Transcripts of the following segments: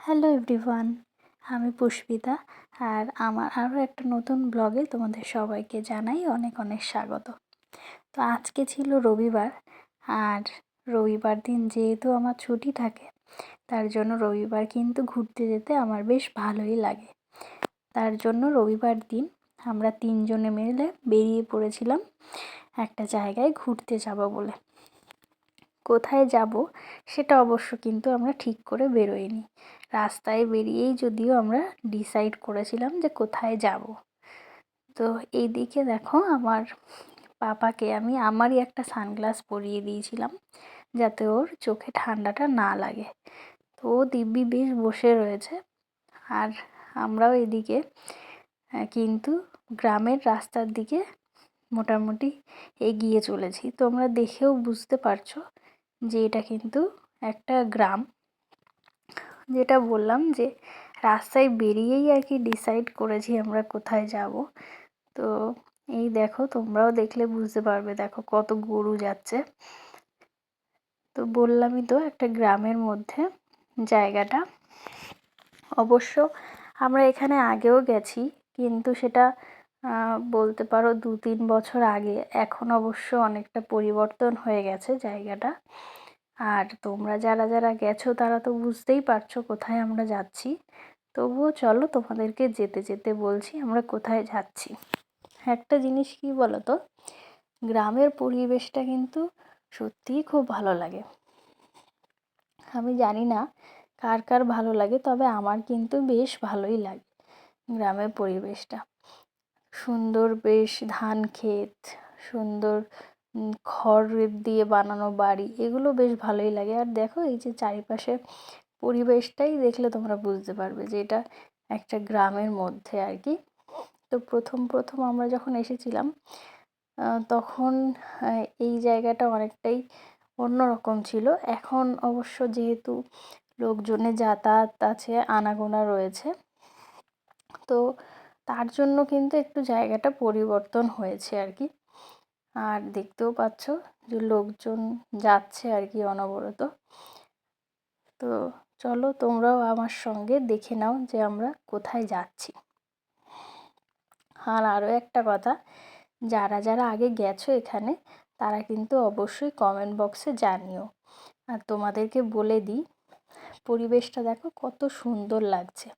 Hello everyone আমি পুষ্পিতা আর আমার আরও একটা নতুন ব্লগে তোমাদের সবাইকে জানাই অনেক অনেক স্বাগত। তো আজকে ছিল রবিবার আর রবিবার দিন যেহেতু আমার ছুটি থাকে, তার জন্য রবিবার কিন্তু ঘুরতে যেতে আমার বেশ ভালোই লাগে। তার জন্য রবিবার দিন আমরা তিনজনে মিলে বেরিয়ে পড়েছিলাম একটা জায়গায় ঘুরতে যাব বলে। কোথায় যাব সেটা অবশ্য কিন্তু আমরা ঠিক করে বেরোইনি। রাস্তায় বেরিয়েই যদিও আমরা ডিসাইড করেছিলাম যে কোথায় যাব। তো এই দিকে দেখো আমার পাপাকে আমি আমারই একটা সানগ্লাস পরিয়ে দিয়েছিলাম যাতে ওর চোখে ঠান্ডাটা না লাগে। তো ও দিব্যি বেশ বসে রয়েছে আর আমরাও এদিকে কিন্তু গ্রামের রাস্তার দিকে মোটামুটি এগিয়ে চলেছি। তোমরা দেখেও বুঝতে পারছ যে এটা কিন্তু একটা গ্রাম। যেটা বললাম যে রাস্তায় বেরিয়েই আর কি ডিসাইড করেছি আমরা কোথায় যাব। তো এই দেখো, তোমরাও দেখলে বুঝতে পারবে দেখো কত গরু যাচ্ছে। তো বললামই তো একটা গ্রামের মধ্যে জায়গাটা। অবশ্য আমরা এখানে আগেও গেছি, কিন্তু সেটা বলতে পারো দু তিন বছর আগে। এখন অবশ্য অনেকটা পরিবর্তন হয়ে গেছে জায়গাটা। আর তোমরা যারা যারা গেছো তারা তো বুঝতেই পারছ কোথায় আমরা যাচ্ছি। তবুও চলো তোমাদেরকে যেতে যেতে বলছি আমরা কোথায় যাচ্ছি। একটা জিনিস কি বলো তো গ্রামের পরিবেশটা কিন্তু সত্যিই খুব ভালো লাগে। আমি জানি না কার কার ভালো লাগে, তবে আমার কিন্তু বেশ ভালোই লাগে গ্রামের পরিবেশটা। সুন্দর বেশ ধান ক্ষেত, সুন্দর খড় দিয়ে বানানো বাড়ি, এগুলো বেশ ভালোই লাগে। আর দেখো এই যে চারিপাশে পরিবেশটাই দেখলে তোমরা বুঝতে পারবে যে এটা একটা গ্রামের মধ্যে আর কি। তো প্রথম প্রথম আমরা যখন এসেছিলাম তখন এই জায়গাটা অনেকটাই অন্যরকম ছিল। এখন অবশ্য যেহেতু লোকজনের যাতায়াত আছে, আনাগোনা রয়েছে, তো তার জন্য কিন্তু একটু জায়গাটা পরিবর্তন হয়েছে আর কি। আর দেখতেও পাচ্ছ যে লোকজন যাচ্ছে আর কি অনবরত। তো চলো তোমরাও আমার সঙ্গে দেখে নাও যে আমরা কোথায় যাচ্ছি। আর আরও একটা কথা, যারা যারা আগে গেছো এখানে, তারা কিন্তু অবশ্যই কমেন্ট বক্সে জানিও। আর তোমাদেরকে বলে দিই, পরিবেশটা দেখো কত সুন্দর লাগছে।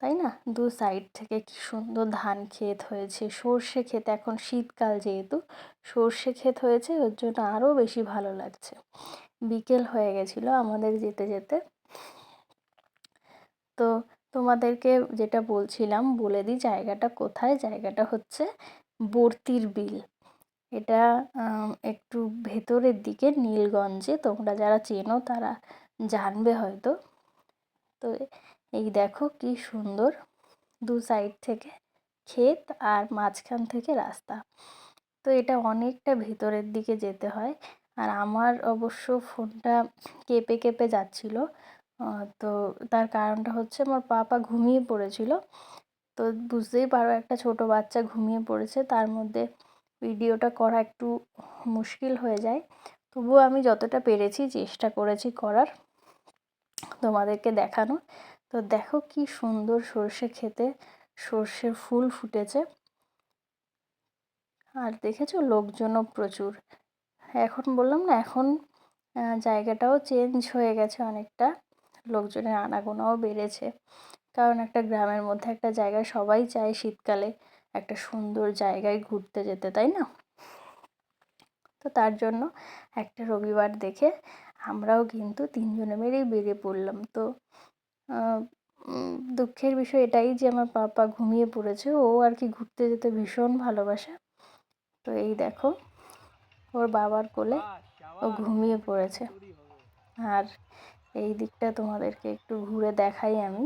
তাই না? দু সাইড থেকে কি সুন্দর ধান ক্ষেত হয়েছে। সর্ষে ক্ষেত এখন শীতকাল যেহেতু, সর্ষে ক্ষেত হয়েছে, ওর জন্য আরও বেশি ভালো লাগছে। বিকেল হয়ে গেছিল আমাদের যেতে যেতে। তো তোমাদেরকে যেটা বলছিলাম, বলে দিই জায়গাটা কোথায়? জায়গাটা হচ্ছে বর্তির বিল। এটা একটু ভেতরের দিকে নীলগঞ্জে, তোমরা যারা চেনো তারা জানবে হয়তো। তো এই দেখো কি সুন্দর দু সাইড থেকে ক্ষেত আর মাঝখান থেকে রাস্তা। তো এটা অনেকটা ভেতরের দিকে যেতে হয়। আর আমার অবশ্য ফোনটা কেঁপে কেঁপে যাচ্ছিল। তো তার কারণটা হচ্ছে আমার পাপা ঘুমিয়ে পড়েছিল। তো বুঝতেই পারো একটা ছোট বাচ্চা ঘুমিয়ে পড়েছে। তার মধ্যে ভিডিওটা করা একটু মুশকিল হয়ে যায়। তবুও আমি যতটা পেরেছি চেষ্টা করেছি করার। তোমাদেরকে দেখানো তো দেখো কি সুন্দর সর্ষে খেতে, সর্ষের ফুল ফুটেছে। আর দেখেছ লোকজনও প্রচুর। এখন বললাম না, এখন জায়গাটাও চেঞ্জ হয়ে গেছে অনেকটা। লোকজনের আনাগোনাও বেড়েছে। কারণ একটা গ্রামের মধ্যে একটা জায়গায় সবাই চায় শীতকালে একটা সুন্দর জায়গায় ঘুরতে যেতে, তাই না? তো তার জন্য একটা রবিবার দেখে আমরাও কিন্তু তিনজনে মিলেই বেরিয়ে পড়লাম। তো দুঃখের বিষয় এটাই যে আমার পাপা ঘুমিয়ে পড়েছে। ও আর কি ঘুরতে যেতে ভীষণ ভালোবাসে। তো এই দেখো, ওর বাবার কোলে ও ঘুমিয়ে পড়েছে। আর এই দিকটা তোমাদেরকে একটু ঘুরে দেখাই আমি।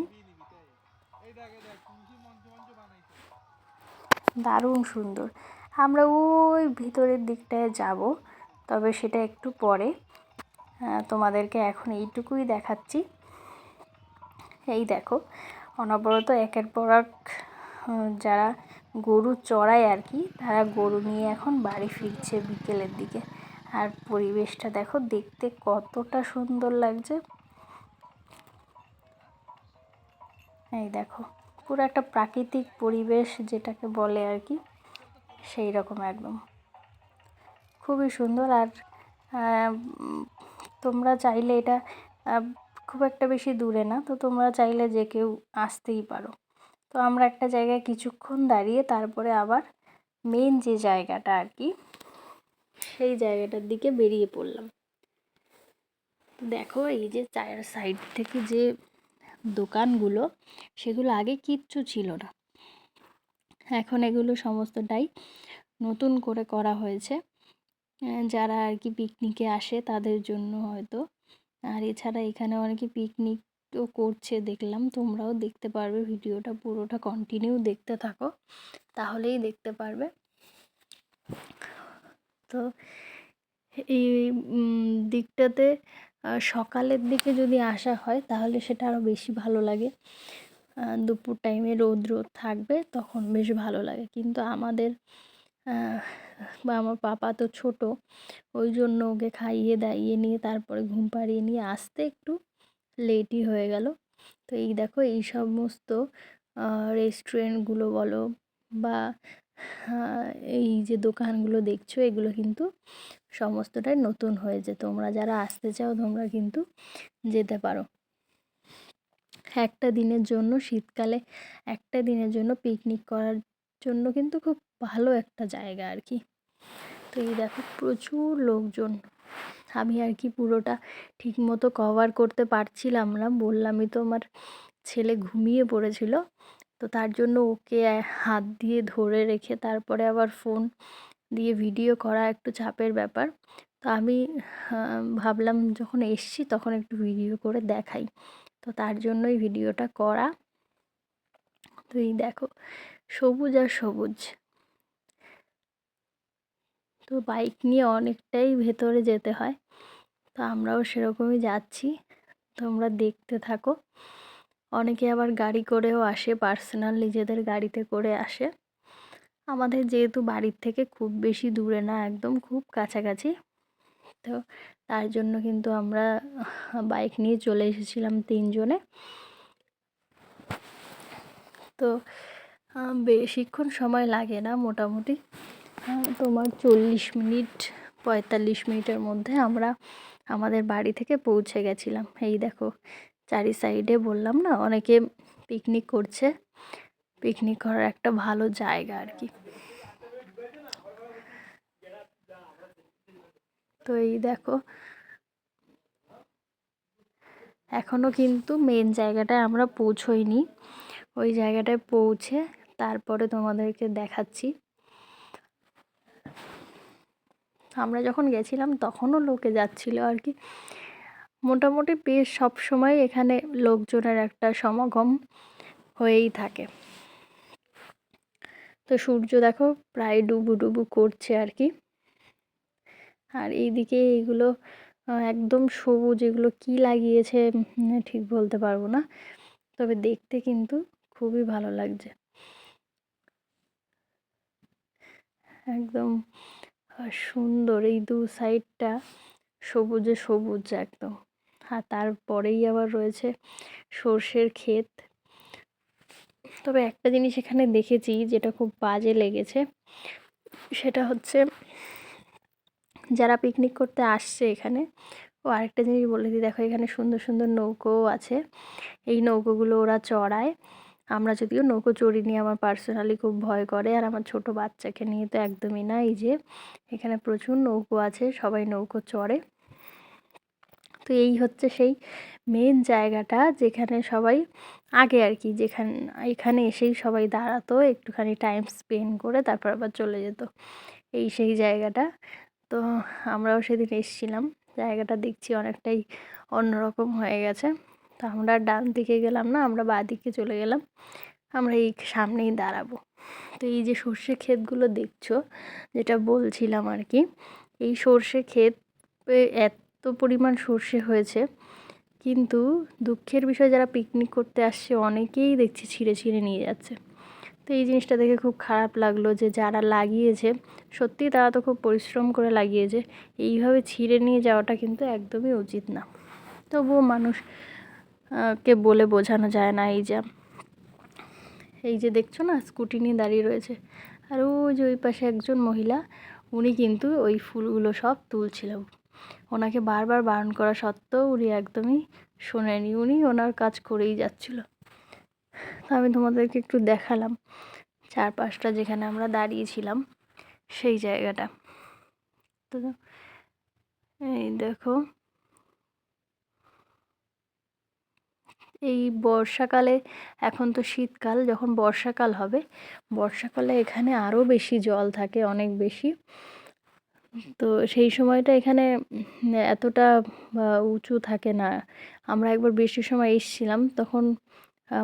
দারুণ সুন্দর। আমরা ওই ভিতরের দিকটায় যাব, তবে সেটা একটু পরে। তোমাদেরকে এখন এইটুকুই দেখাচ্ছি। এই দেখো, অনবরত একের পর এক যারা গরু চড়ায় আর কি, তারা গরু নিয়ে এখন বাড়ি ফিরছে বিকেলের দিকে। আর পরিবেশটা দেখো, দেখতে কতটা সুন্দর লাগছে। এই দেখো, পুরো একটা প্রাকৃতিক পরিবেশ যেটাকে বলে আর কি, সেই রকম একদম। খুবই সুন্দর আর তোমরা চাইলে এটা খুব একটা বেশি দূরে না, তো তোমরা চাইলে যে কেউ আসতেই পারো। তো আমরা একটা জায়গায় কিছুক্ষণ দাঁড়িয়ে তারপরে আবার মেন যে জায়গাটা আর কি, সেই জায়গাটার দিকে বেরিয়ে পড়লাম। দেখো এই যে চায়ের সাইড থেকে যে দোকানগুলো, সেগুলো আগে কিচ্ছু ছিল না। এখন এগুলো সমস্তটাই নতুন করে করা হয়েছে। যারা আর কি পিকনিকে আসে তাদের জন্য হয়তো আর এছাড়া এখানে অনেকে পিকনিকও করছে দেখলাম, তোমরাও দেখতে পারবে ভিডিওটা পুরোটা কন্টিনিউ দেখতে থাকো, তাহলেই দেখতে পারবে। তো এই দিকটাতে সকালের দিকে যদি আসা হয়, তাহলে সেটা আরও বেশি ভালো লাগে। দুপুর টাইমে রোদ রোদ থাকবে, তখন বেশ ভালো লাগে। কিন্তু আমাদের বা আমার পাপা তো ছোট ওই জন্য ওকে খাইয়ে দাইয়ে নিয়ে তারপরে ঘুম পাড়িয়ে নিয়ে আসতে একটু লেটই হয়ে গেল। তো এই দেখো, এই সমস্ত রেস্টুরেন্টগুলো বলো বা এই যে দোকানগুলো দেখছ, এগুলো কিন্তু সমস্তটাই নতুন হয়েছে। তোমরা যারা আসতে চাও, তোমরা কিন্তু যেতে পারো। একটা দিনের জন্য শীতকালে, একটা দিনের জন্য পিকনিক করার জন্য কিন্তু খুব ভালো একটা জায়গা আর কি তো এই দেখো প্রচুর লোকজন। আমি আর কি পুরোটা ঠিক মতো কভার করতে পারছিলাম না। বললামই তো আমার ছেলে ঘুমিয়ে পড়েছিল। তো তার জন্য ওকে হাত দিয়ে ধরে রেখে তারপরে আবার ফোন দিয়ে ভিডিও করা একটু চাপের ব্যাপার। তো আমি ভাবলাম যখন এসছি তখন একটু ভিডিও করে দেখাই। তো তার জন্যই ভিডিওটা করা। তো এই দেখো সবুজ আর সবুজ। তো বাইক নিয়ে অনেকটাই ভেতরে যেতে হয়। তো আমরাও সেরকমই যাচ্ছি। তোমরা দেখতে থাকো। অনেকে আবার গাড়ি করেও আসে পার্সোনাল নিজেদের গাড়িতে করে আসে। আমাদের যেহেতু বাড়ির থেকে খুব বেশি দূরে না, একদম খুব কাছাকাছি। তো তার জন্য কিন্তু আমরা বাইক নিয়ে চলে এসেছিলাম তিনজনে। তো বেশিক্ষণ সময় লাগে না মোটামুটি। তোমার চল্লিশ মিনিট, পঁয়তাল্লিশ মিনিটের মধ্যে আমরা আমাদের বাড়ি থেকে পৌঁছে গেছিলাম। এই দেখো, চারি সাইডে বললাম না, অনেকে পিকনিক করছে। পিকনিক করার একটা ভালো জায়গা আর কি। তো এই দেখো এখনও কিন্তু মেন জায়গাটায় আমরা পৌঁছোইনি। ওই জায়গাটায় পৌঁছে তারপরে তোমাদেরকে দেখাচ্ছি। আমরা যখন গেছিলাম তখনও লোকে যাচ্ছিল আর কি। মোটামুটি বেশ সব সময় এখানে লোকজনের একটা সমাগম হয়েই থাকে। তো সূর্য দেখো প্রায় ডুবু ডুবু করছে আর কি। আর এইদিকে আহ, একদম সবুজ এগুলো কি লাগিয়েছে ঠিক বলতে পারব না। তবে দেখতে কিন্তু খুবই ভালো লাগছে। একদম সুন্দর। এই দু সাইডটা সবুজে সবুজ একদম। আর তারপরেই আবার রয়েছে সর্ষের ক্ষেত। তবে একটা জিনিস এখানে দেখেছি যেটা খুব বাজে লেগেছে, সেটা হচ্ছে যারা পিকনিক করতে আসছে এখানে, ও আরেকটা জিনিস বলে দিই। দেখো এখানে সুন্দর সুন্দর নৌকোও আছে। এই নৌকোগুলো ওরা চড়ায়। আমরা যদিও নৌকো চড়িনি আমার পার্সোনালি খুব ভয় করে, আর আমার ছোট বাচ্চাকে নিয়ে তো একদমই না। এই যে, এখানে প্রচুর নৌকো আছে, সবাই নৌকো চড়ে। তো এই হচ্ছে সেই মেন জায়গাটা যেখানে সবাই আগে আর কি, যেখানে, এখানে এসেই সবাই দাঁড়াতো, একটুখানি টাইম স্পেন্ড করে তারপর আবার চলে যেত। এই সেই জায়গাটা। তো আমরাও সেদিন এসেছিলাম। জায়গাটা দেখছি অনেকটাই অন্যরকম হয়ে গেছে। তো আমরা ডান দিকে গেলাম না, আমরা বাঁ দিকে চলে গেলাম। আমরা এই সামনেই দাঁড়াবো। তো এই যে সর্ষে ক্ষেতগুলো দেখছ, যেটা বলছিলাম আর কি, এই সর্ষে ক্ষেত এত পরিমাণ সর্ষে হয়েছে, কিন্তু দুঃখের বিষয় যারা পিকনিক করতে আসছে, অনেকেই দেখছি ছিঁড়ে ছিঁড়ে নিয়ে যাচ্ছে। তো এই জিনিসটা দেখে খুব খারাপ লাগল যে যারা লাগিয়েছে, সত্যিই তারা তো খুব পরিশ্রম করে লাগিয়েছে, এইভাবে ছিঁড়ে নিয়ে যাওয়াটা কিন্তু একদমই উচিত না। তবুও মানুষ কে বলে বোঝানো যায় না, এই যা, এই যে দেখছ না স্কুটি নিয়ে দাঁড়িয়ে রয়েছে। আর ওই যে ওই পাশে একজন মহিলা, উনি কিন্তু ওই ফুলগুলো সব তুলছিল। ওনাকে বারবার বারণ করা সত্ত্বেও উনি একদমই শোনেনি উনি ওনার কাজ করেই যাচ্ছিল। তো আমি তোমাদেরকে একটু দেখালাম চারপাশটা যেখানে আমরা দাঁড়িয়েছিলাম, সেই জায়গাটা। তো এই দেখো এই বর্ষাকালে, এখন তো শীতকাল, যখন বর্ষাকাল হবে, বর্ষাকালে এখানে আরও বেশি জল থাকে, অনেক বেশি। তো সেই সময়টা এখানে এতটা উঁচু থাকে না। আমরা একবার বৃষ্টির সময় এসেছিলাম, তখন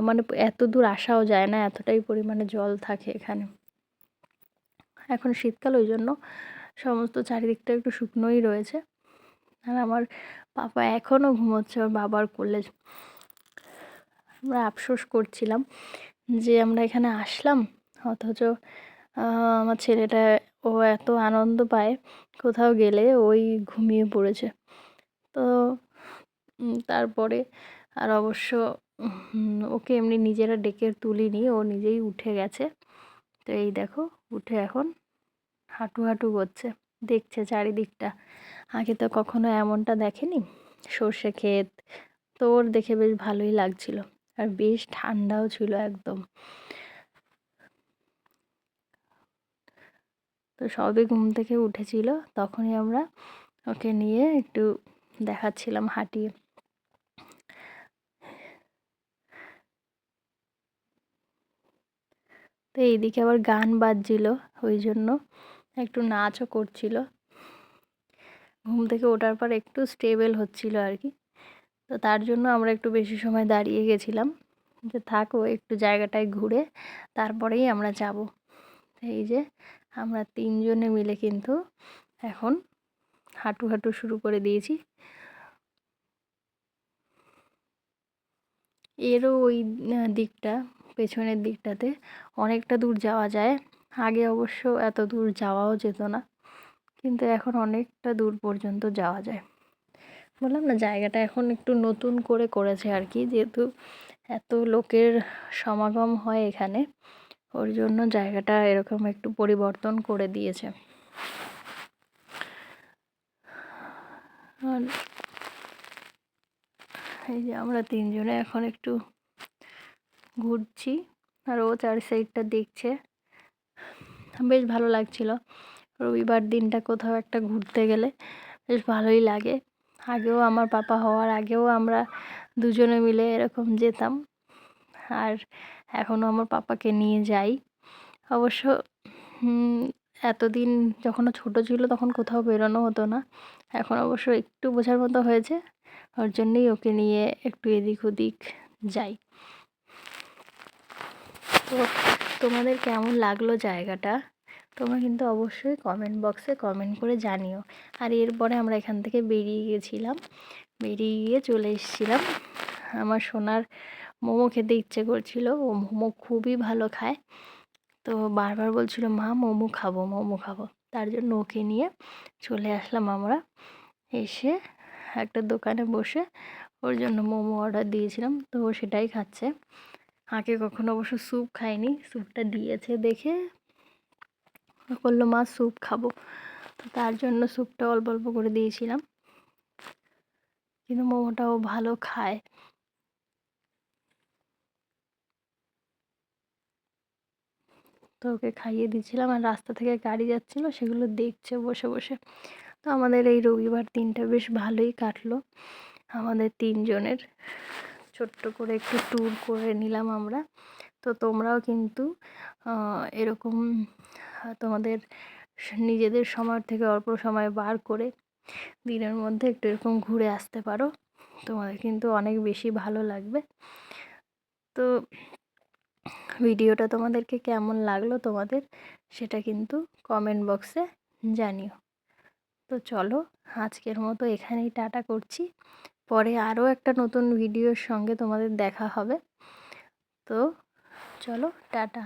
মানে এত দূর আসাও যায় না, এতটাই পরিমাণে জল থাকে এখানে। এখন শীতকাল ওই জন্য সমস্ত চারিদিকটা একটু শুকনোই রয়েছে। আর আমার পাপা এখনও ঘুমোচ্ছে, ওর বাবার কোলে আমরা আফসোস করছিলাম যে আমরা এখানে আসলাম। অথচ আমার ছেলেটা ও এত আনন্দ পায়, কোথাও গেলে ওই ঘুমিয়ে পড়েছে। তো তারপরে আর অবশ্য ওকে এমনি নিজেরা ডেকে তুলিনি, ও নিজেই উঠে গেছে। তো এই দেখো, উঠে এখন হাঁটু হাঁটু করছে, দেখছে চারিদিকটা। আগে তো কখনো এমনটা দেখেনি, সর্ষে ক্ষেত তো ওর দেখে বেশ ভালোই লাগছিল। আর বেশ ঠান্ডাও ছিল একদম। তো সবে ঘুম থেকে উঠেছিল, তখনই আমরা ওকে নিয়ে একটু দেখাচ্ছিলাম হাঁটিয়ে। তো এইদিকে আবার গান বাজছিল, ওই জন্য একটু নাচও করছিল। ঘুম থেকে ওঠার পর একটু স্টেবল হচ্ছিল আর কি। তো তার জন্য আমরা একটু বেশি সময় দাঁড়িয়ে গেছিলাম যে থাকো একটু জায়গাটায় ঘুরে তারপরেই আমরা যাব। এই যে আমরা তিনজনে মিলে কিন্তু এখন হাঁটু হাঁটু শুরু করে দিয়েছি। এরও ওই দিকটা, পেছনের দিকটাতে অনেকটা দূর যাওয়া যায়। আগে অবশ্য এত দূর যাওয়াও যেত না, কিন্তু এখন অনেকটা দূর পর্যন্ত যাওয়া যায়। বললাম না, জায়গাটা এখন একটু নতুন করে করেছে আর কি যেহেতু এত লোকের সমাগম হয় এখানে, ওর জন্য জায়গাটা এরকম একটু পরিবর্তন করে দিয়েছে। আর এই যে আমরা তিনজনে এখন একটু ঘুরছি, আর ও চার সাইডটা দেখছে। বেশ ভালো লাগছিল। রবিবার দিনটা কোথাও একটা ঘুরতে গেলে বেশ ভালোই লাগে। আগেও আমার পাপা হওয়ার আগেও আমরা দুজনে মিলে এরকম যেতাম। আর এখনও আমার পাপাকে নিয়ে যাই। অবশ্য এতদিন যখন ছোট ছিল তখন কোথাও বেরোনো হতো না। এখন অবশ্য একটু বোঝার মতো হয়েছে। ওর জন্যই ওকে নিয়ে একটু এদিক ওদিক যাই। তো তোমাদের কেমন লাগল জায়গাটা? তোমরা কিন্তু অবশ্যই কমেন্ট বক্সে কমেন্ট করে জানিও। আর এরপরে আমরা এখান থেকে বেরিয়ে গেছিলাম। বেরিয়ে গিয়ে চলে এসেছিলাম। আমার সোনার মোমো খেতে ইচ্ছে করছিল। ও মোমো খুবই ভালো খায়। তো বারবার বলছিল, মা, মোমো খাব মোমো খাব। তার জন্য ওকে নিয়ে চলে আসলাম আমরা। এসে একটা দোকানে বসে ওর জন্য মোমো অর্ডার দিয়েছিলাম। তো সেটাই খাচ্ছে। আগে কখনো অবশ্য স্যুপ খায়নি। স্যুপটা দিয়েছে দেখে বলল, মা, স্যুপ খাব। তো তার জন্য স্যুপটা অল্প অল্প করে দিয়েছিলাম। কিন্তু মোমোটাও ভালো খায়। তো ওকে খাইয়ে দিয়েছিলাম আর রাস্তা থেকে গাড়ি যাচ্ছিল, সেগুলো দেখছে বসে বসে। তো আমাদের এই রবিবার দিনটা বেশ ভালোই কাটলো, আমাদের তিনজনের। ছোট্ট করে একটু ট্যুর করে নিলাম আমরা। তো তোমরাও কিন্তু এরকম তোমাদের নিজেদের সময় থেকে অল্প সময় বার করে দিনের মধ্যে একটু এরকম ঘুরে আসতে পারো। তোমাদের কিন্তু অনেক বেশি ভালো লাগবে। তো ভিডিওটা তোমাদেরকে কেমন লাগল তোমাদের সেটা কিন্তু কমেন্ট বক্সে জানিও। তো চলো আজকের মতো এখানেই টাটা করছি। পরে আরও একটা নতুন ভিডিওর সঙ্গে তোমাদের দেখা হবে। তো চলো টাটা।